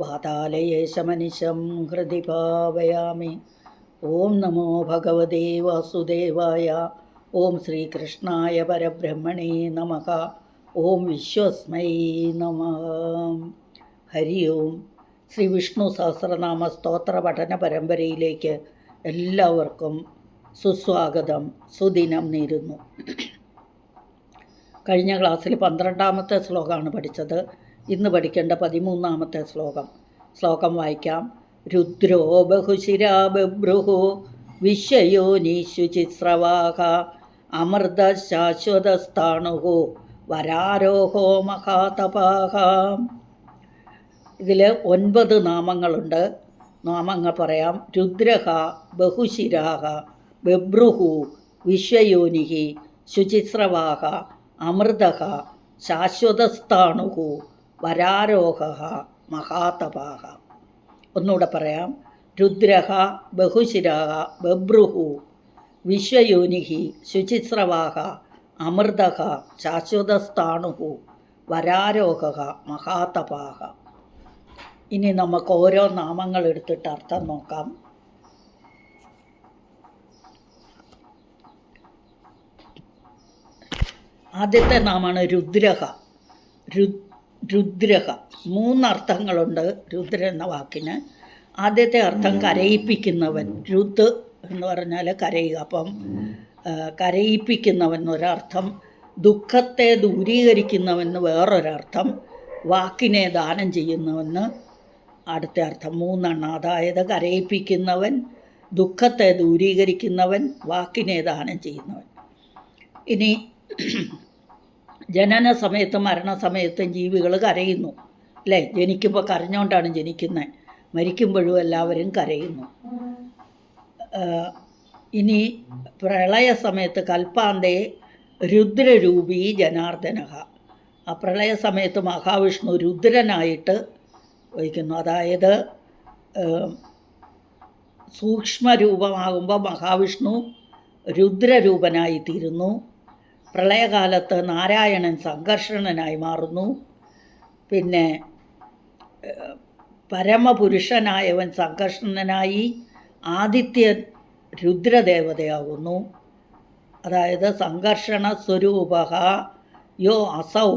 വാതാലയേശമനിശം ഹൃദി ഭാവയാമി. ഓം നമോ ഭഗവതേ വാസുദേവായ. ഓം ശ്രീകൃഷ്ണായ പരബ്രഹ്മണേ നമ. ഓം വിശ്വസ്മൈ നമ. ഹരി ഓം. ശ്രീ വിഷ്ണു സഹസ്രനാമ സ്തോത്ര പഠന പരമ്പരയിലേക്ക് എല്ലാവർക്കും സുസ്വാഗതം. സുദിനം നേരുന്നു. കഴിഞ്ഞ ക്ലാസ്സിൽ പന്ത്രണ്ടാമത്തെ ശ്ലോകമാണ് പഠിച്ചത്. ഇന്ന് പഠിക്കേണ്ട പതിമൂന്നാമത്തെ ശ്ലോകം. ശ്ലോകം വായിക്കാം. രുദ്രോ ബഹുശിരാ ബഭ്രുഹു വിശ്വയോനീശുചിസ്രവാഹ അമൃത ശാശ്വതസ്ഥാണുഹു വരാരോഹോ മഹാതപാഹ. ഇതിൽ ഒൻപത് നാമങ്ങളുണ്ട്. നാമങ്ങൾ പറയാം. രുദ്രഹ ബഹുശിരാഹ ബബ്രുഹു വിശ്വയോനിഹി ശുചിസ്രവാഹ അമൃതഹ ശാശ്വതസ്ഥാണുഹു വരാരോഹ മഹാതപാഹ. ഒന്നുകൂടെ പറയാം. രുദ്രഹ ബഹുശിരാഹ ബബ്രുഹു വിശ്വയോനിഹി ശുചിസ്രവാഹ അമൃതഹ ശാശ്വതസ്ഥാണുഹു വരാരോഹ മഹാതപാഹ. ഇനി നമുക്ക് ഓരോ നാമങ്ങൾ എടുത്തിട്ട് അർത്ഥം നോക്കാം. ആദ്യത്തെ നാമാണ് രുദ്രഹ. രു രുദ്രഹ. മൂന്നർത്ഥങ്ങളുണ്ട് രുദ്ര എന്ന വാക്കിന്. ആദ്യത്തെ അർത്ഥം കരയിപ്പിക്കുന്നവൻ. രുദ് എന്ന് പറഞ്ഞാൽ കരയുക. അപ്പം കരയിപ്പിക്കുന്നവൻ ഒരർത്ഥം ദുഃഖത്തെ ദൂരീകരിക്കുന്നവെന്ന് വേറൊരർത്ഥം വാക്കിനെ ദാനം ചെയ്യുന്നവന് അടുത്ത അർത്ഥം. മൂന്നെണ്ണം. അതായത് കരയിപ്പിക്കുന്നവൻ ദുഃഖത്തെ ദൂരീകരിക്കുന്നവൻ വാക്കിനെ ദാനം ചെയ്യുന്നവൻ. ഇനി ജനന സമയത്തും മരണസമയത്തും ജീവികൾ കരയുന്നു. അല്ലേ? ജനിക്കുമ്പോൾ കരഞ്ഞുകൊണ്ടാണ് ജനിക്കുന്നത് മരിക്കുമ്പോഴും എല്ലാവരും കരയുന്നു. ഇനി പ്രളയ സമയത്ത് കൽപ്പാന്തേ രുദ്രരൂപി ജനാർദ്ദനഹ. ആ പ്രളയ സമയത്ത് മഹാവിഷ്ണു രുദ്രനായിട്ട് വഹിക്കുന്നു. അതായത് സൂക്ഷ്മരൂപമാകുമ്പോൾ മഹാവിഷ്ണു രുദ്രരൂപനായി തീരുന്നു പ്രളയകാലത്ത് നാരായണൻ സംഘർഷണനായി മാറുന്നു. പിന്നെ പരമപുരുഷനായവൻ സംഘർഷണനായി ആദിത്യ രുദ്രദേവതയാകുന്നു. അതായത് സംഘർഷണ സ്വരൂപ യോ അസൗ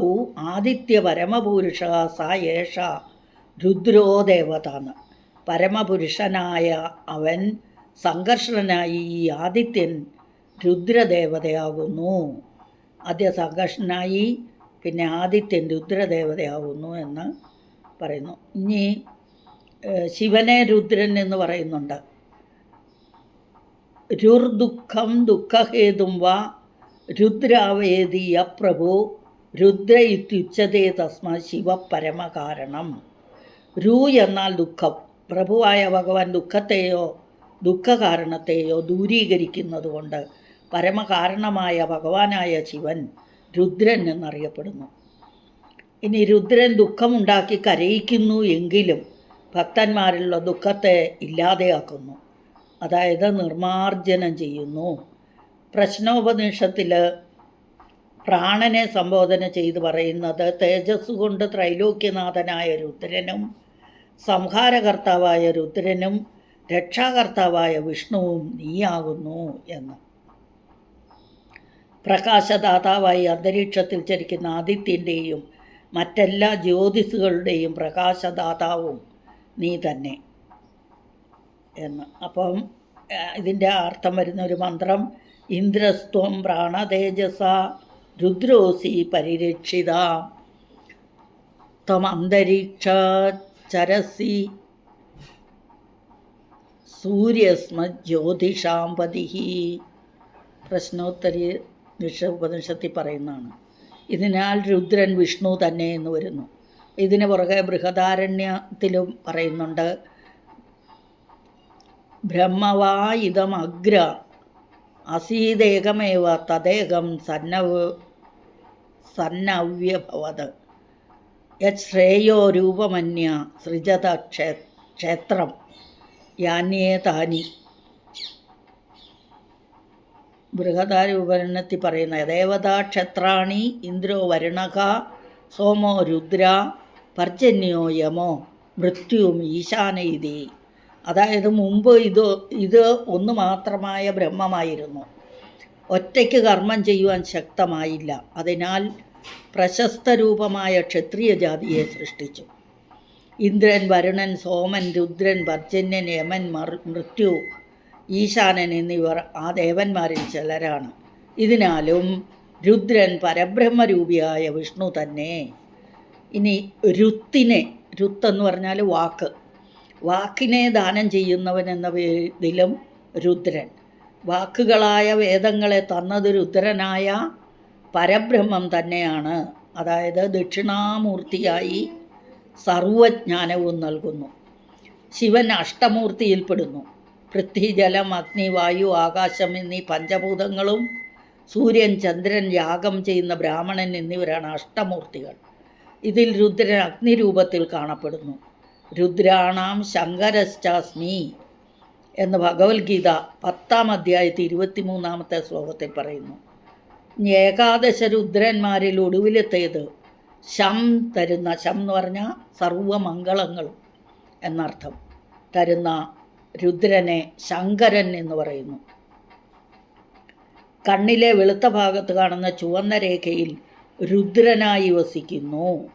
ആദിത്യ പരമപുരുഷ സ യേഷ രുദ്രോ ദേവത എന്ന് പരമപുരുഷനായ അവൻ സംഘർഷണനായി ഈ ആദിത്യൻ രുദ്രദേവതയാകുന്നു. ആദ്യ സംഘർഷനായി പിന്നെ ആദിത്യൻ രുദ്രദേവതയാവുന്നു എന്ന് പറയുന്നു. ഇനി ശിവനെ രുദ്രൻ എന്ന് പറയുന്നുണ്ട്. രുർദുഃഖം ദുഃഖഹേതും വാ രുദ്രാവേദി അപ്രഭു രുദ്ര ഇത്യുച്ചതേ തസ്മ ശിവ പരമകാരണം രു എന്നാൽ ദുഃഖം. പ്രഭുവായ ഭഗവാൻ ദുഃഖത്തെയോ ദുഃഖകാരണത്തെയോ ദൂരീകരിക്കുന്നതുകൊണ്ട് പരമകാരണമായ ഭഗവാനായ ശിവൻ രുദ്രൻ എന്നറിയപ്പെടുന്നു. ഇനി രുദ്രൻ ദുഃഖമുണ്ടാക്കി കരയിക്കുന്നു എങ്കിലും ഭക്തന്മാരിലുള്ള ദുഃഖത്തെ ഇല്ലാതെയാക്കുന്നു. അതായത് നിർമാർജനം ചെയ്യുന്നു. പ്രശ്നോപനിഷത്തിൽ പ്രാണനെ സംബോധന ചെയ്ത് പറയുന്നത് തേജസ് കൊണ്ട് ത്രൈലോക്യനാഥനായ രുദ്രനും സംഹാരകർത്താവായ രുദ്രനും രക്ഷാകർത്താവായ വിഷ്ണുവും നീയാകുന്നു എന്ന്. പ്രകാശദാതാവായി അന്തരീക്ഷത്തിൽ ചരിക്കുന്ന ആദിത്യന്റെയും മറ്റെല്ലാ ജ്യോതിസുകളുടെയും പ്രകാശദാതാവും നീ തന്നെ. എന്ന്. അപ്പം ഇതിന്റെ അർത്ഥം വരുന്ന ഒരു മന്ത്രം ഇന്ദ്രസ്ത്വം പ്രാണതേജസ രുദ്രോസി പരിരക്ഷിത ത്വം അന്തരീക്ഷ ചരസി സൂര്യസ്മ ജ്യോതിഷാം പതി പ്രശ്നോത്തരി നിഷ ഉപനിഷത്തിൽ പറയുന്നതാണ്. ഇതിനാൽ രുദ്രൻ വിഷ്ണു തന്നെ എന്ന് വരുന്നു. ഇതിന് പുറകെ ബൃഹദാരണ്യത്തിലും പറയുന്നുണ്ട്. ബ്രഹ്മവാ അഗ്ര അസീതേകമേവ തദേകം സന്നവ് സന്നവ്യഭവത്. യത് ശ്രേയോ രൂപമന്യ സൃജത ക്ഷേ ക്ഷേത്രം യാന്യേ താനി ബൃഹദാരൂപരണത്തിൽ പറയുന്ന ദേവതാക്ഷത്രാണി ഇന്ദ്രോ വരുണക സോമോ രുദ്ര പർജന്യോ യമോ മൃത്യുവും ഈശാനയിതി അതായത് മുമ്പ് ഇത് ഇത് ഒന്ന് മാത്രമായ ബ്രഹ്മമായിരുന്നു. ഒറ്റയ്ക്ക് കർമ്മം ചെയ്യുവാൻ ശക്തമായില്ല. അതിനാൽ പ്രശസ്ത രൂപമായ ക്ഷത്രിയ ജാതിയെ സൃഷ്ടിച്ചു. ഇന്ദ്രൻ വരുണൻ സോമൻ രുദ്രൻ പർജന്യൻ യമൻ മൃത്യു ഈശാനൻ എന്നിവർ ആ ദേവന്മാരിൽ ചിലരാണ്. ഇതിനാലും രുദ്രൻ പരബ്രഹ്മരൂപിയായ വിഷ്ണു തന്നെ. ഇനി രുത്തിനെ രുത്തെന്ന് പറഞ്ഞാൽ വാക്ക്. വാക്കിനെ ദാനം ചെയ്യുന്നവൻ എന്ന പേരിലും രുദ്രൻ. വാക്കുകളായ വേദങ്ങളെ തന്നത് രുദ്രനായ പരബ്രഹ്മം തന്നെയാണ്. അതായത് ദക്ഷിണാമൂർത്തിയായി സർവജ്ഞാനവും നൽകുന്നു. ശിവൻ അഷ്ടമൂർത്തിയിൽപ്പെടുന്നു. പൃഥ്വി ജലം അഗ്നി വായു ആകാശം എന്നീ പഞ്ചഭൂതങ്ങളും സൂര്യൻ ചന്ദ്രൻ യാഗം ചെയ്യുന്ന ബ്രാഹ്മണൻ എന്നിവരാണ് അഷ്ടമൂർത്തികൾ. ഇതിൽ രുദ്രൻ അഗ്നിരൂപത്തിൽ കാണപ്പെടുന്നു. രുദ്രാണാം ശങ്കരശ്ചാസ്മി എന്ന് ഭഗവത്ഗീത പത്താം അധ്യായത്തിൽ ഇരുപത്തിമൂന്നാമത്തെ ശ്ലോകത്തിൽ പറയുന്നു. ഏകാദശ രുദ്രന്മാരിൽ ഒടുവിലെത്തേത് ശം തരുന്ന ശം എന്ന് പറഞ്ഞാൽ സർവമംഗളങ്ങളും എന്നർത്ഥം. തരുന്ന രുദ്രനെ ശങ്കരൻ എന്ന് പറയുന്നു. കണ്ണിലെ വെളുത്ത ഭാഗത്ത് കാണുന്ന ചുവന്ന രേഖയിൽ രുദ്രനായി വസിക്കുന്നു.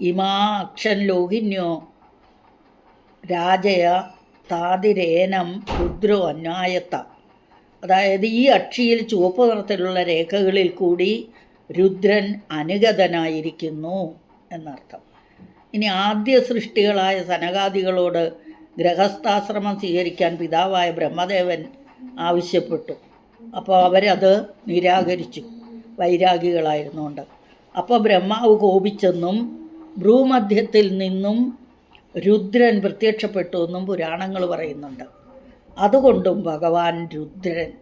ഇമാ അക്ഷൻ ലോഹിന്യോ രാജയ താതിരേനം രുദ്രോ അന്യായത്ത അതായത് ഈ അക്ഷിയിൽ ചുവപ്പ് നിറത്തിലുള്ള രേഖകളിൽ കൂടി രുദ്രൻ അനുഗതനായിരിക്കുന്നു എന്നർത്ഥം. ഇനി ആദ്യ സൃഷ്ടികളായ സനകാദികളോട് ഗൃഹസ്ഥാശ്രമം സ്വീകരിക്കാൻ പിതാവായ ബ്രഹ്മദേവൻ ആവശ്യപ്പെട്ടു. അപ്പോൾ അവരത് നിരാകരിച്ചു. വൈരാഗികളായിരുന്നുകൊണ്ട്. അപ്പോൾ ബ്രഹ്മാവ് കോപിച്ചെന്നും ഭ്രൂമധ്യത്തിൽ നിന്നും രുദ്രൻ പ്രത്യക്ഷപ്പെട്ടു എന്നും പുരാണങ്ങൾ പറയുന്നുണ്ട്. അതുകൊണ്ടും ഭഗവാൻ രുദ്രൻ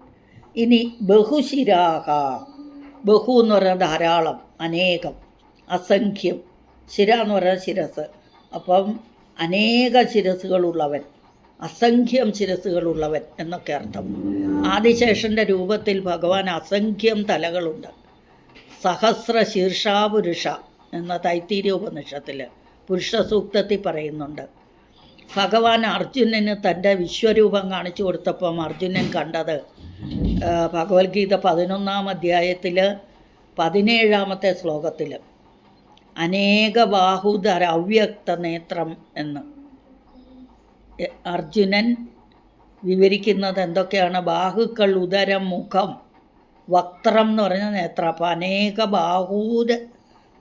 ഇനി ബഹുശിരാഹ ബഹു എന്ന് പറഞ്ഞാൽ ധാരാളം അനേകം അസംഖ്യം ശിര എന്ന് പറഞ്ഞാൽ ശിരസ്. അപ്പം അനേക ശിരസുകളുള്ളവൻ അസംഖ്യം ശിരസുകളുള്ളവൻ എന്നൊക്കെ അർത്ഥം. ആദിശേഷന്റെ രൂപത്തിൽ ഭഗവാൻ അസംഖ്യം തലകളുണ്ട്. സഹസ്ര ശീർഷാപുരുഷ എന്ന തൈത്തീര്യ ഉപനിഷത്തിൽ പുരുഷ സൂക്തത്തിൽ പറയുന്നുണ്ട്. ഭഗവാൻ അർജുനന് തന്റെ വിശ്വരൂപം കാണിച്ചു കൊടുത്തപ്പം അർജുനൻ കണ്ടത് ഭഗവത്ഗീത പതിനൊന്നാം അധ്യായത്തിൽ പതിനേഴാമത്തെ ശ്ലോകത്തിൽ അനേക ബാഹുധര അവ്യക്ത നേത്രം എന്ന് അർജുനൻ വിവരിക്കുന്നത് എന്തൊക്കെയാണ്? ബാഹുക്കൾ ഉദരം മുഖം വക്ത്രം എന്ന് പറഞ്ഞ നേത്രം. അപ്പം അനേക ബാഹൂത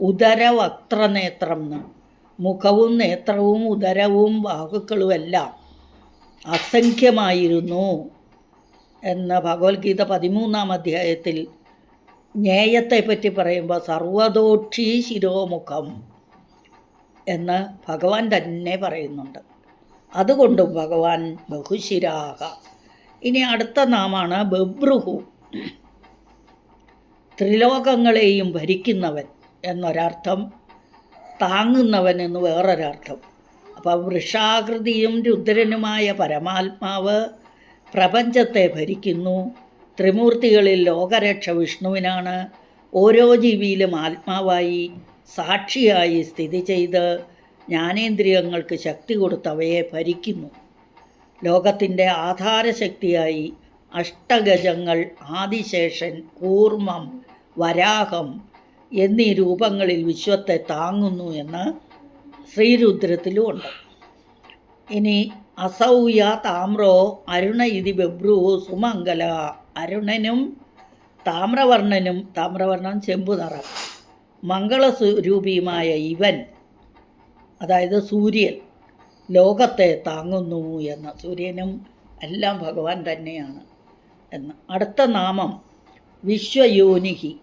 ഉദര വക്ത്രനേത്രം എന്ന്. മുഖവും നേത്രവും ഉദരവും ബാഹുക്കളും എല്ലാം അസംഖ്യമായിരുന്നു എന്ന് ഭഗവത്ഗീത പതിമൂന്നാം അധ്യായത്തിൽ ജ്ഞേയത്തെ പറ്റി പറയുമ്പോൾ സർവദോക്ഷി ശിരോമുഖം എന്ന് ഭഗവാൻ തന്നെ പറയുന്നുണ്ട്. അതുകൊണ്ടും ഭഗവാൻ ബഹുശിരാഹ. ഇനി അടുത്ത നാമാണ് ബബ്രുഹു. ത്രിലോകങ്ങളെയും ഭരിക്കുന്നവൻ എന്നൊരർത്ഥം താങ്ങുന്നവൻ എന്ന് വേറൊരർത്ഥം. അപ്പോൾ വൃഷാകൃതിയും രുദ്രനുമായ പരമാത്മാവ് പ്രപഞ്ചത്തെ ഭരിക്കുന്നു. ത്രിമൂർത്തികളിൽ ലോകരക്ഷ വിഷ്ണുവിനാണ് ഓരോ ജീവിയിലും ആത്മാവായി സാക്ഷിയായി സ്ഥിതി ചെയ്ത് ജ്ഞാനേന്ദ്രിയങ്ങൾക്ക് ശക്തി കൊടുത്തവയെ ഭരിക്കുന്നു. ലോകത്തിന്റെ ആധാരശക്തിയായി അഷ്ടഗജങ്ങൾ ആദിശേഷൻ കൂർമ്മം വരാഹം എന്നീ രൂപങ്ങളിൽ വിശ്വത്തെ താങ്ങുന്നു എന്ന് ശ്രീരുദ്രത്തിലും ഉണ്ട്. ഇനി അസൗയ താമ്രോ അരുണ ഇതി ബബ്രു സുമംഗല അരുണനും താമ്രവർണനും താമ്രവർണൻ ചെമ്പു നിറം. മംഗളസ്വരൂപിയുമായ ഇവൻ അതായത് സൂര്യൻ ലോകത്തെ താങ്ങുന്നു എന്ന്. സൂര്യനും എല്ലാം ഭഗവാൻ തന്നെയാണ് എന്ന്. അടുത്ത നാമം വിശ്വയോനിഹി.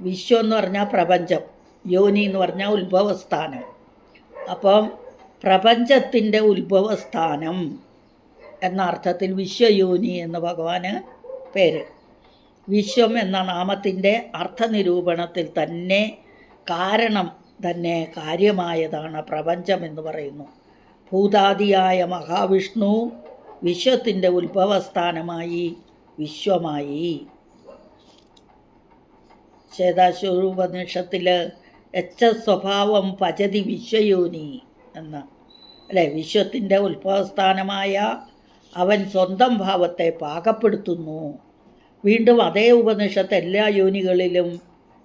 വിശ്വം എന്ന് പറഞ്ഞാൽ പ്രപഞ്ചം. യോനി എന്ന് പറഞ്ഞാൽ ഉത്ഭവസ്ഥാനം. അപ്പം പ്രപഞ്ചത്തിന്റെ ഉത്ഭവസ്ഥാനം എന്ന അർത്ഥത്തിൽ വിശ്വയോനി എന്ന് ഭഗവാന് പേര്. വിശ്വം എന്ന നാമത്തിന്റെ അർത്ഥനിരൂപണത്തിൽ തന്നെ കാരണം തന്നെ കാര്യമായതാണ് പ്രപഞ്ചം എന്ന് പറയുന്നു. ഭൂതാദിയായ മഹാവിഷ്ണു വിശ്വത്തിന്റെ ഉത്ഭവസ്ഥാനമായി വിശ്വമായി. ശ്വേതാശ്വരൂപനിഷത്തിൽ എച്ച സ്വഭാവം പചതി വിശ്വയോനി എന്ന്. അല്ലേ? വിശ്വത്തിന്റെ ഉത്ഭവസ്ഥാനമായ അവൻ സ്വന്തം ഭാവത്തെ പാകപ്പെടുത്തുന്നു. വീണ്ടും അതേ ഉപനിഷത്ത് എല്ലാ യോനികളിലും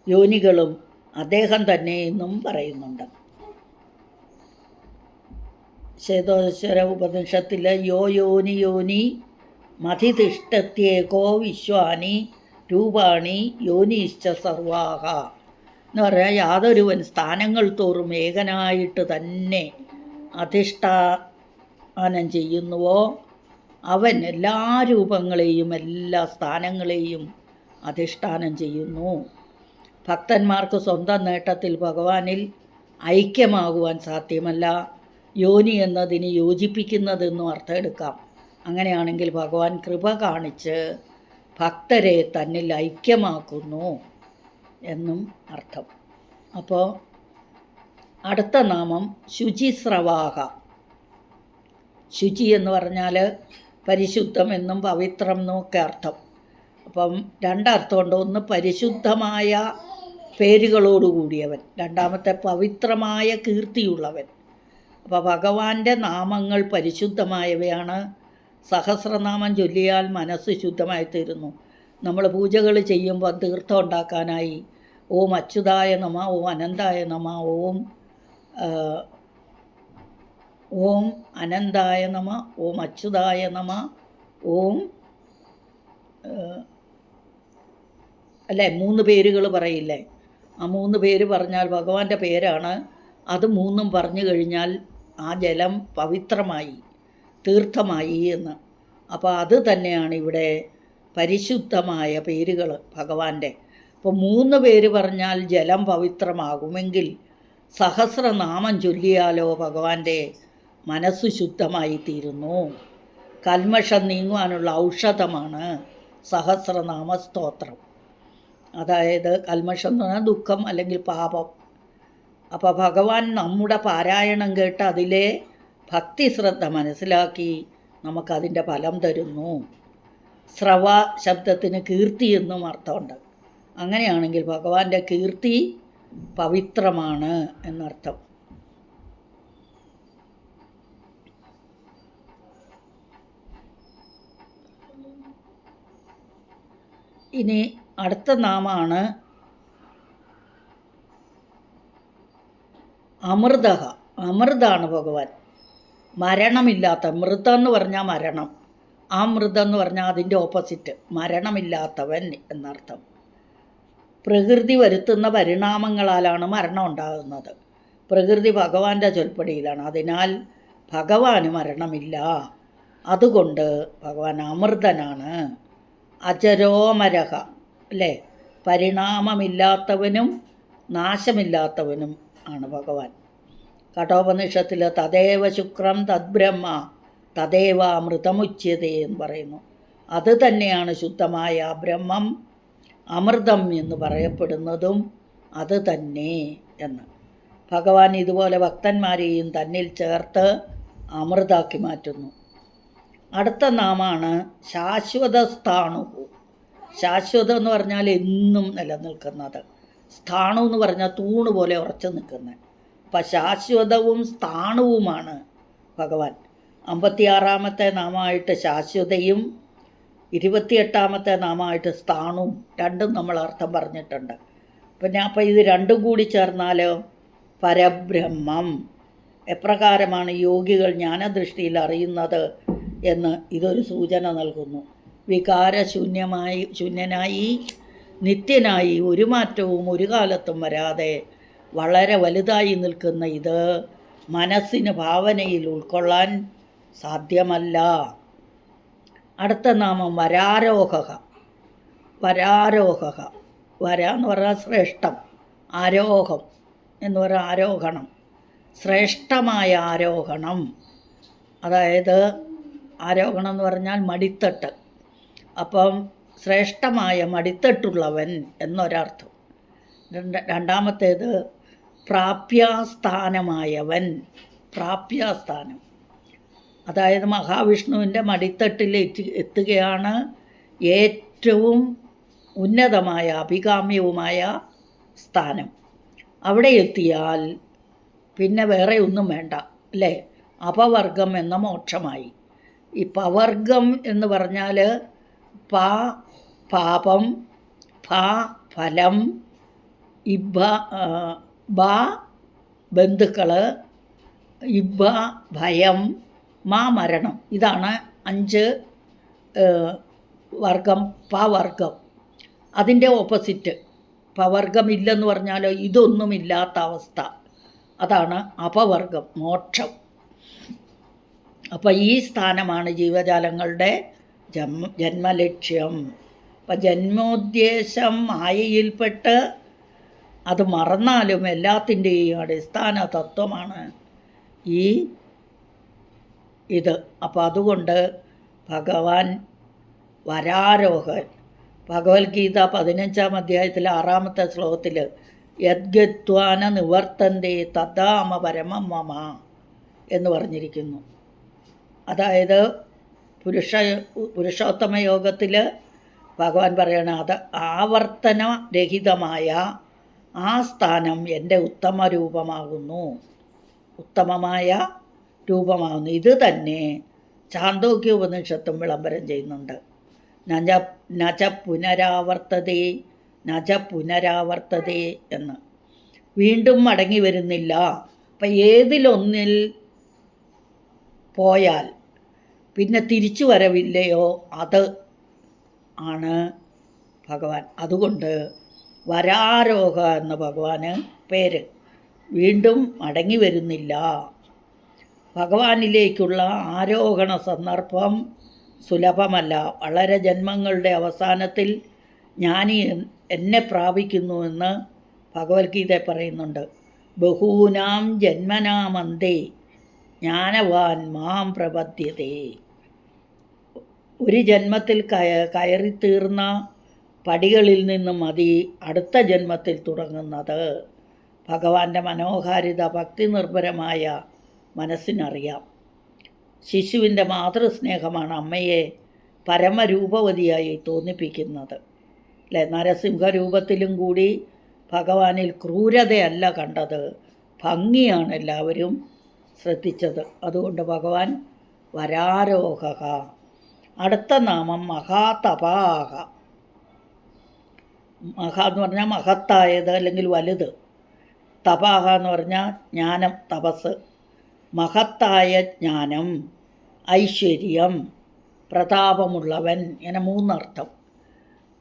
യോനികളും അദ്ദേഹം തന്നെ എന്നും പറയുന്നുണ്ട്. ശ്വേതോശ്വര ഉപനിഷത്തിൽ യോ യോനി യോനി മതിതിഷ്ടത്യേകോ വിശ്വാനി രൂപാണി യോനിശ്ച സർവാഹ എന്ന് പറഞ്ഞാൽ യാതൊരുവൻ സ്ഥാനങ്ങൾ തോറും ഏകനായിട്ട് തന്നെ അധിഷ്ഠാനം ചെയ്യുന്നുവോ? അവൻ എല്ലാ രൂപങ്ങളെയും എല്ലാ സ്ഥാനങ്ങളെയും അധിഷ്ഠാനം ചെയ്യുന്നു. ഭക്തന്മാർക്ക് സ്വന്തം നേട്ടത്തിൽ ഭഗവാനിൽ ഐക്യമാകുവാൻ സാധ്യമല്ല. യോനി എന്നതിന് യോജിപ്പിക്കുന്നതെന്നും അർത്ഥം എടുക്കാം. അങ്ങനെയാണെങ്കിൽ ഭഗവാൻ കൃപ കാണിച്ച് ഭക്തരെ തന്നിൽ ഐക്യമാക്കുന്നു എന്നും അർത്ഥം. അപ്പോൾ അടുത്ത നാമം ശുചിസ്രവാഹ. ശുചി എന്ന് പറഞ്ഞാൽ പരിശുദ്ധം എന്നും പവിത്രം എന്നൊക്കെ അർത്ഥം. അപ്പം രണ്ടർത്ഥമുണ്ട് ഒന്ന് പരിശുദ്ധമായ പേരുകളോടുകൂടിയവൻ രണ്ടാമത്തെ പവിത്രമായ കീർത്തിയുള്ളവൻ. അപ്പോൾ ഭഗവാന്റെ നാമങ്ങൾ പരിശുദ്ധമായവയാണ്. സഹസ്രനാമം ചൊല്ലിയാൽ മനസ്സ് ശുദ്ധമായി തീരുന്നു നമ്മൾ പൂജകൾ ചെയ്യുമ്പോൾ തീർത്ഥം ഉണ്ടാക്കാനായി ഓം അച്യുതായ നമ ഓം അനന്തായ നമ ഓം ഓം അനന്തായ നമ ഓം അച്യുതായ നമ ഓം അല്ലേ മൂന്ന് പേരുകൾ പറയില്ലേ? ആ മൂന്ന് പേര് പറഞ്ഞാൽ ഭഗവാന്റെ പേരാണ്. അത് മൂന്നും പറഞ്ഞു കഴിഞ്ഞാൽ ആ ജലം പവിത്രമായി തീർത്ഥമായി എന്ന്. അപ്പോൾ അത് തന്നെയാണ് ഇവിടെ പരിശുദ്ധമായ പേരുകൾ ഭഗവാന്റെ. അപ്പോൾ മൂന്ന് പേര് പറഞ്ഞാൽ ജലം പവിത്രമാകുമെങ്കിൽ സഹസ്രനാമം ചൊല്ലിയാലോ ഭഗവാന്റെ? മനസ്സ് ശുദ്ധമായി തീരുന്നു കൽമഷം നീങ്ങുവാനുള്ള ഔഷധമാണ് സഹസ്രനാമ സ്തോത്രം അതായത് കൽമഷം എന്ന് പറഞ്ഞാൽ ദുഃഖം അല്ലെങ്കിൽ പാപം. അപ്പോൾ ഭഗവാൻ നമ്മുടെ പാരായണം കേട്ട് അതിലെ ഭക്തി ശ്രദ്ധ മനസ്സിലാക്കി നമുക്കതിന്റെ ഫലം തരുന്നു. ശ്രവ ശബ്ദത്തിന് കീർത്തി എന്നും അർത്ഥമുണ്ട്. അങ്ങനെയാണെങ്കിൽ ഭഗവാന്റെ കീർത്തി പവിത്രമാണ് എന്നർത്ഥം. ഇനി അടുത്ത നാമാണ് അമൃത അമൃതാണ് ഭഗവാൻ. മരണമില്ലാത്ത മൃതം എന്ന് പറഞ്ഞാൽ മരണം. ആ എന്ന് പറഞ്ഞാൽ അതിന്റെ ഓപ്പോസിറ്റ് മരണമില്ലാത്തവൻ എന്നർത്ഥം. പ്രകൃതി വരുത്തുന്ന പരിണാമങ്ങളാലാണ് മരണം ഉണ്ടാകുന്നത്. പ്രകൃതി ഭഗവാന്റെ ചൊൽപ്പടിയിലാണ്. അതിനാൽ ഭഗവാന് മരണമില്ല. അതുകൊണ്ട് ഭഗവാൻ അമൃതനാണ്. അജരോമരഹ അല്ലേ? പരിണാമമില്ലാത്തവനും നാശമില്ലാത്തവനും ആണ് ഭഗവാൻ. കഠോപനിഷത്തിൽ തദേവ ശുക്രം തദ്ബ്രഹ്മ തദേവ അമൃതമുച്യത എന്ന് പറയുന്നു. അത് തന്നെയാണ് ശുദ്ധമായ ബ്രഹ്മം അമൃതം എന്ന് പറയപ്പെടുന്നതും അത് തന്നെ എന്ന്. ഭഗവാൻ ഇതുപോലെ ഭക്തന്മാരെയും തന്നിൽ ചേർത്ത് അമൃതാക്കി മാറ്റുന്നു. അടുത്ത നാമാണ് ശാശ്വത സ്ഥാണുഹു ശാശ്വതം എന്ന് പറഞ്ഞാൽ എന്നും നിലനിൽക്കുന്നത്. സ്ഥാണു എന്ന് പറഞ്ഞാൽ തൂണ് പോലെ ഉറച്ചു നിൽക്കുന്നത്. അപ്പം ശാശ്വതവും സ്ഥാണുവുമാണ് ഭഗവാൻ. അമ്പത്തിയാറാമത്തെ നാമമായിട്ട് ശാശ്വതയും ഇരുപത്തിയെട്ടാമത്തെ നാമമായിട്ട് സ്ഥാണും രണ്ടും നമ്മൾ അർത്ഥം പറഞ്ഞിട്ടുണ്ട്. അപ്പം ഞാൻ അപ്പം ഇത് രണ്ടും കൂടി ചേർന്നാലോ? പരബ്രഹ്മം. എപ്രകാരമാണ് യോഗികൾ ജ്ഞാനദൃഷ്ടിയിൽ അറിയുന്നത്? എന്ന് ഇതൊരു സൂചന നൽകുന്നു. വികാരശൂന്യമായി ശൂന്യനായി നിത്യനായി ഒരു മാറ്റവും ഒരു കാലത്തും വരാതെ വളരെ വലുതായി നിൽക്കുന്ന ഇത് മനസ്സിന് ഭാവനയിൽ ഉൾക്കൊള്ളാൻ സാധ്യമല്ല. അടുത്ത നാമം വരാരോഹക. വരാരോഹക. വര എന്ന് പറഞ്ഞാൽ ശ്രേഷ്ഠം ആരോഹം എന്ന് പറഞ്ഞാൽ ആരോഹണം. ശ്രേഷ്ഠമായ ആരോഹണം. അതായത് ആരോഹണം എന്ന് പറഞ്ഞാൽ മടിത്തട്ട്. അപ്പം ശ്രേഷ്ഠമായ മടിത്തട്ടുള്ളവൻ എന്നൊരർത്ഥം. രണ്ട് രണ്ടാമത്തേത് പ്രാപ്യാസ്ഥാനമായവൻ. പ്രാപ്യാസ്ഥാനം. അതായത് മഹാവിഷ്ണുവിന്റെ മടിത്തട്ടിൽ എത്തി എത്തുകയാണ് ഏറ്റവും ഉന്നതമായ അഭികാമ്യവുമായ സ്ഥാനം. അവിടെ എത്തിയാൽ പിന്നെ വേറെ ഒന്നും വേണ്ട അല്ലേ? അപവർഗം എന്ന മോക്ഷമായി. ഈ പവർഗം എന്ന് പറഞ്ഞാൽ പ പാപം ഫ ഫലം ഇബ ബ ബന്ധുക്കൾ ഇബ ഭയം മാ മരണം. ഇതാണ് അഞ്ച് വർഗം പവർഗം. അതിന്റെ ഓപ്പോസിറ്റ്. പവർഗം ഇല്ലെന്ന് പറഞ്ഞാൽ ഇതൊന്നുമില്ലാത്ത അവസ്ഥ. അതാണ് അപവർഗം മോക്ഷം. അപ്പോൾ ഈ സ്ഥാനമാണ് ജീവജാലങ്ങളുടെ ജന്മ ജന്മലക്ഷ്യം. അപ്പം ജന്മോദ്ദേശം മായയിൽപ്പെട്ട് അത് മറന്നാലും എല്ലാത്തിന്റെയും അടിസ്ഥാന തത്വമാണ് ഈ ഇത്. അപ്പോൾ അതുകൊണ്ട് ഭഗവാൻ വരാരോഹൻ ഭഗവത്ഗീത പതിനഞ്ചാം അധ്യായത്തിലെ ആറാമത്തെ ശ്ലോകത്തിൽ യദ്ഗത്വാന നിവർത്തന്തേ തഥാമ പരമം മമ എന്ന് പറഞ്ഞിരിക്കുന്നു. അതായത് പുരുഷ പുരുഷോത്തമ യോഗത്തിൽ ഭഗവാൻ പറയണ അത് ആവർത്തനരഹിതമായ ആ സ്ഥാനം എന്റെ ഉത്തമ രൂപമാകുന്നു. ഉത്തമമായ രൂപമാകുന്നു. ഇത് തന്നെ ചാന്തോക്യ ഉപനിഷത്തും വിളംബരം ചെയ്യുന്നുണ്ട്. നജ നജ പുനരാവർത്തതേ നജ പുനരാവർത്തതേ എന്ന്. വീണ്ടും മടങ്ങി വരുന്നില്ല. അപ്പം ഏതിലൊന്നിൽ പോയാൽ പിന്നെ തിരിച്ചു വരവില്ലയോ? അത് ആണ് ഭഗവാൻ. അതുകൊണ്ട് വരാരോഹ എന്ന ഭഗവാന് പേര്. വീണ്ടും മടങ്ങി വരുന്നില്ല. ഭഗവാനിലേക്കുള്ള ആരോഹണ സന്ദർഭം സുലഭമല്ല. വളരെ ജന്മങ്ങളുടെ അവസാനത്തിൽ ജ്ഞാനി എന്നെ പ്രാപിക്കുന്നുവെന്ന് ഭഗവത്ഗീത പറയുന്നുണ്ട്. ബഹൂനാം ജന്മനാമന്തേ ജ്ഞാനവാൻ മാം പ്രപദ്ധ്യത്തെ ഒരു ജന്മത്തിൽ കയ കയറിത്തീർന്ന പടികളിൽ നിന്നും മതി അടുത്ത ജന്മത്തിൽ തുടങ്ങുന്നത്. ഭഗവാന്റെ മനോഹാരിത ഭക്തി നിർഭരമായ മനസ്സിനറിയാം. ശിശുവിന്റെ മാതൃസ്നേഹമാണ് അമ്മയെ പരമരൂപവതിയായി തോന്നിപ്പിക്കുന്നത്. അല്ലേ നരസിംഹരൂപത്തിലും കൂടി ഭഗവാനിൽ ക്രൂരതയല്ല കണ്ടത്. ഭംഗിയാണ് എല്ലാവരും ശ്രദ്ധിച്ചത്. അതുകൊണ്ട് ഭഗവാൻ വരാരോഹ അടുത്ത നാമം മഹാതപാഹ. മഹാ എന്ന് പറഞ്ഞാൽ മഹത്തായത് അല്ലെങ്കിൽ വലുത്. തപാഹ എന്ന് പറഞ്ഞാൽ ജ്ഞാനം തപസ്. മഹത്തായ ജ്ഞാനം ഐശ്വര്യം പ്രതാപമുള്ളവൻ ഇങ്ങനെ മൂന്നർത്ഥം.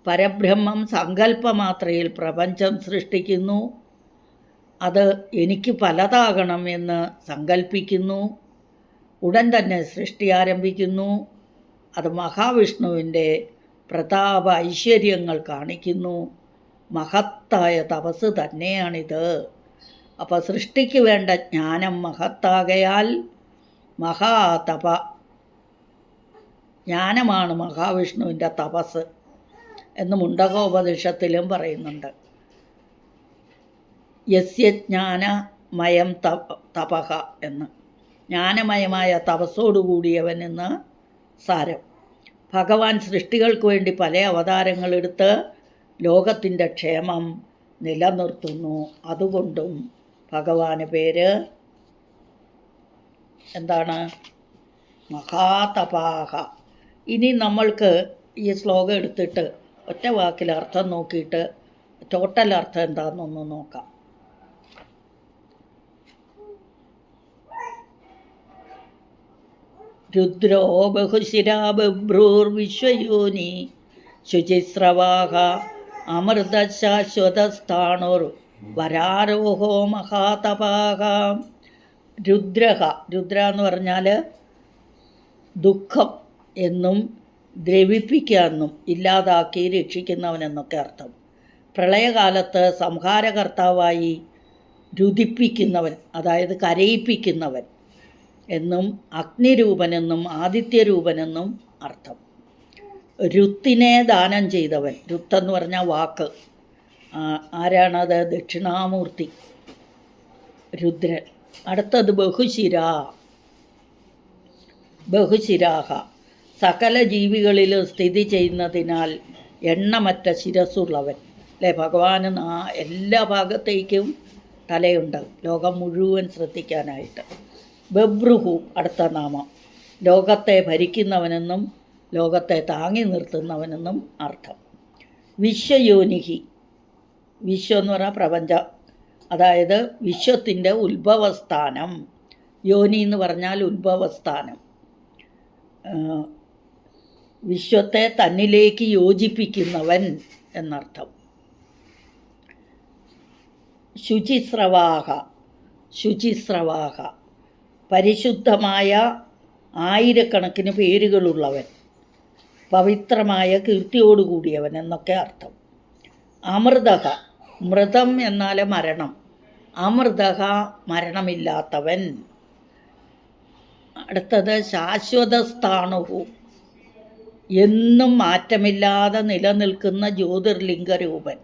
പരബ്രഹ്മം സങ്കല്പമാത്രയിൽ പ്രപഞ്ചം സൃഷ്ടിക്കുന്നു. അത് എനിക്ക് പലതാകണം എന്ന് സങ്കല്പിക്കുന്നു ഉടൻ തന്നെ സൃഷ്ടി ആരംഭിക്കുന്നു. അത് മഹാവിഷ്ണുവിന്റെ പ്രതാപ ഐശ്വര്യങ്ങൾ കാണിക്കുന്നു. മഹത്തായ തപസ് തന്നെയാണിത്. അപ്പോൾ സൃഷ്ടിക്ക് വേണ്ട ജ്ഞാനം മഹത്താകയാൽ മഹാതപ ജ്ഞാനമാണ് മഹാവിഷ്ണുവിന്റെ തപസ് എന്ന് മുണ്ടകോപനിഷത്തിലും പറയുന്നുണ്ട്. യസ്യജ്ഞാനമയം തപ തപഹ എന്ന്. ജ്ഞാനമയമായ തപസ്സോടുകൂടിയവൻ എന്ന് സാരം. ഭഗവാൻ സൃഷ്ടികൾക്ക് വേണ്ടി പല അവതാരങ്ങളെടുത്ത് ലോകത്തിന്റെ ക്ഷേമം നിലനിർത്തുന്നു. അതുകൊണ്ടും ഭഗവാന് പേര് എന്താണ്? മഹാതപാഹ. ഇനി നമ്മൾക്ക് ഈ ശ്ലോകം എടുത്തിട്ട് ഒറ്റ വാക്കിൽ അർത്ഥം നോക്കിയിട്ട് ടോട്ടൽ അർത്ഥം എന്താണെന്നൊന്ന് നോക്കാം. രുദ്രോ ബഹുശിരാ ബഭ്രൂർവിശ്വയോനി ശുചിസ്രവാഹ അമൃതശാശ്വതസ്ഥാണുർ വരാരോഹോ മഹാതപാഹ രുദ്രഹ രുദ്ര എന്ന് പറഞ്ഞാൽ ദുഃഖം എന്നും ദ്രവിപ്പിക്കാമെന്നും ഇല്ലാതാക്കി രക്ഷിക്കുന്നവനെന്നൊക്കെ അർത്ഥം. പ്രളയകാലത്ത് സംഹാരകർത്താവായി രുതിപ്പിക്കുന്നവൻ അതായത് കരയിപ്പിക്കുന്നവൻ. എന്നും അഗ്നിരൂപനെന്നും ആദിത്യരൂപനെന്നും അർത്ഥം. രുത്തിനെ ദാനം ചെയ്തവൻ രുത്തെന്ന് പറഞ്ഞ വാക്ക് ആരാണത് ദക്ഷിണാമൂർത്തി രുദ്രൻ. അടുത്തത് ബഹുശിര. ബഹുശിരാഹ. സകല ജീവികളിലും സ്ഥിതി ചെയ്യുന്നതിനാൽ എണ്ണമറ്റ ശിരസ്സുള്ളവൻ. അല്ലേ? ഭഗവാന് എല്ലാ ഭാഗത്തേക്കും തലയുണ്ട് ലോകം മുഴുവൻ ശ്രദ്ധിക്കാനായിട്ട്. ബബ്രുഹു അടുത്ത നാമം. ലോകത്തെ ഭരിക്കുന്നവനെന്നും ലോകത്തെ താങ്ങി നിർത്തുന്നവനെന്നും അർത്ഥം. വിശ്വയോനിഹി. വിശ്വം എന്ന് പറഞ്ഞാൽ പ്രപഞ്ചം. അതായത് വിശ്വത്തിന്റെ ഉത്ഭവസ്ഥാനം. യോനി എന്ന് പറഞ്ഞാൽ ഉത്ഭവസ്ഥാനം. വിശ്വത്തെ തന്നിലേക്ക് യോജിപ്പിക്കുന്നവൻ എന്നർത്ഥം. ശുചിസ്രവാഹ. ശുചിസ്രവാഹ. പരിശുദ്ധമായ ആയിരക്കണക്കിന് പേരുകളുള്ളവൻ പവിത്രമായ കീർത്തിയോടുകൂടിയവൻ എന്നൊക്കെ അർത്ഥം. അമൃതക മൃതം എന്നാൽ മരണം. അമൃതക മരണമില്ലാത്തവൻ. അടുത്തത് ശാശ്വതസ്ഥാണുഹു എന്നും മാറ്റമില്ലാതെ നിലനിൽക്കുന്ന ജ്യോതിർലിംഗരൂപൻ.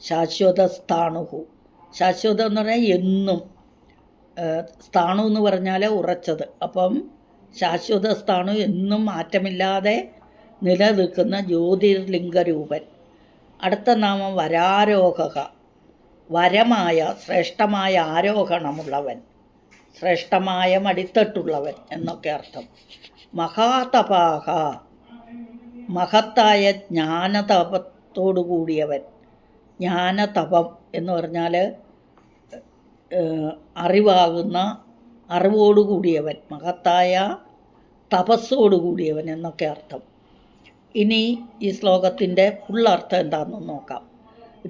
ശാശ്വതസ്ഥാണുഹു ശാശ്വതം എന്ന് പറഞ്ഞാൽ എന്നും സ്ഥാണു എന്ന് പറഞ്ഞാൽ ഉറച്ചത്. അപ്പം ശാശ്വത സ്ഥാണു എന്നും മാറ്റമില്ലാതെ നിലനിൽക്കുന്ന ജ്യോതിർലിംഗരൂപൻ. അടുത്ത നാമം വരാരോഹക. വരമായ ശ്രേഷ്ഠമായ ആരോഹണമുള്ളവൻ. ശ്രേഷ്ഠമായ മടിത്തട്ടുള്ളവൻ എന്നൊക്കെ അർത്ഥം. മഹാതപാഹ. മഹത്തായ ജ്ഞാനതപത്തോടു കൂടിയവൻ ജ്ഞാനതപം എന്ന് പറഞ്ഞാൽ അറിവാകുന്ന അറിവോടുകൂടിയവൻ മഹത്തായ തപസ്സോടു കൂടിയവൻ എന്നൊക്കെ അർത്ഥം. ഇനി ഈ ശ്ലോകത്തിന്റെ ഫുള്ളർത്ഥം എന്താണെന്ന് നോക്കാം.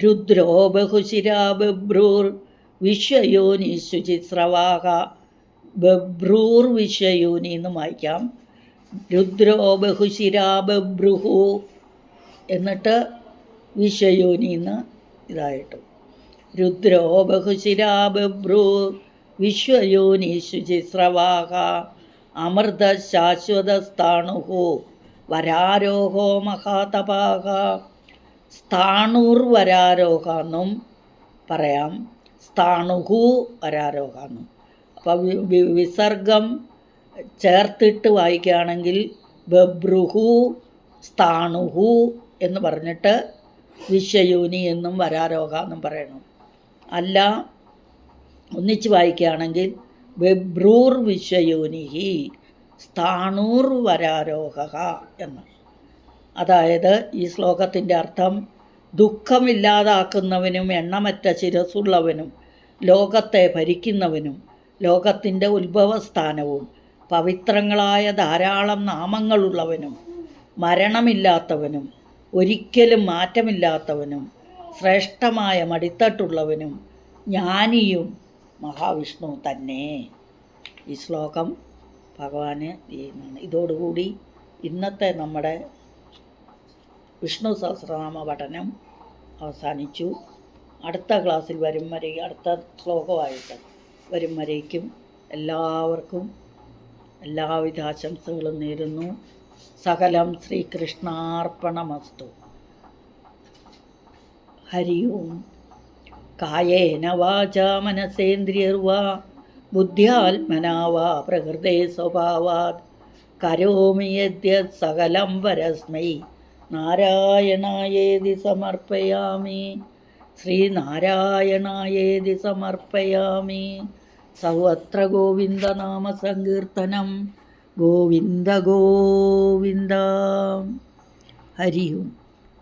രുദ്രോ ബഹുശിരാ ബഭ്രൂർ വിശ്വയോനി ശുചിസ്രവാഹ ബഭ്രൂർ വിശ്വയോനി എന്ന് വായിക്കാം. രുദ്രോ ബഹുശിരാ എന്നിട്ട് വിശ്വയോനി എന്ന് ഇതായിട്ട്. രുദ്രോ ബഹുശിരാ ബഭ്രൂർ വിശ്വയോനി ശുചിസ്രവാഹ അമൃത ശാശ്വതസ്ഥാണുഹു വരാരോഹോ മഹാതപാഹ. സ്ഥാണൂർ വരാരോഹ എന്നും പറയാം. സ്ഥാണുഹു വരാരോഹ എന്നും വി- വിസർഗം ചേർത്തിട്ട് വായിക്കുകയാണെങ്കിൽ ബബ്രുഹു സ്ഥാണുഹു എന്ന് പറഞ്ഞിട്ട് വിശ്വയൂനി എന്നും വരാരോഹ എന്നും പറയണം. അല്ല ഒന്നിച്ച് വായിക്കുകയാണെങ്കിൽ ബെബ്രൂർ വിശ്വയോനിഹി സ്ഥാണൂർ വരാരോഹ എന്ന്. അതായത് ഈ ശ്ലോകത്തിന്റെ അർത്ഥം ദുഃഖമില്ലാതാക്കുന്നവനും എണ്ണമറ്റ ശിരസുള്ളവനും ലോകത്തെ ഭരിക്കുന്നവനും ലോകത്തിന്റെ ഉത്ഭവസ്ഥാനവും പവിത്രങ്ങളായ ധാരാളം നാമങ്ങളുള്ളവനും മരണമില്ലാത്തവനും ഒരിക്കലും മാറ്റമില്ലാത്തവനും ശ്രേഷ്ഠമായ മടിത്തട്ടുള്ളവനും ജ്ഞാനിയും മഹാവിഷ്ണു തന്നെ. ഈ ശ്ലോകം ഭഗവാന് ഇതോടുകൂടി ഇന്നത്തെ നമ്മുടെ വിഷ്ണു സഹസ്രനാമ പഠനം അവസാനിച്ചു. അടുത്ത ക്ലാസ്സിൽ വരും വരെ അടുത്ത ശ്ലോകമായിട്ട് വരും വരേക്കും എല്ലാവർക്കും എല്ലാവിധ ആശംസകളും നേരുന്നു. സകലം ശ്രീകൃഷ്ണാർപ്പണമസ്തു. ഹരി ഓം കായേന വാച മനസേന്ദ്രിയർവാ बुद्ध्यात्मना वा പ്രകൃതേ സ്വഭാവാത് കരോമി यद्यत् സകലം वरस्मै। നാരായണായേതി സമർപ്പയാമി ശ്രീനാരായണായേതി സമർപ്പയാമി സർവത്ര ഗോവിന്ദനാമ സങ്കീർത്തനം ഗോവിന്ദ ഗോവിന്ദ ഹരി ഓം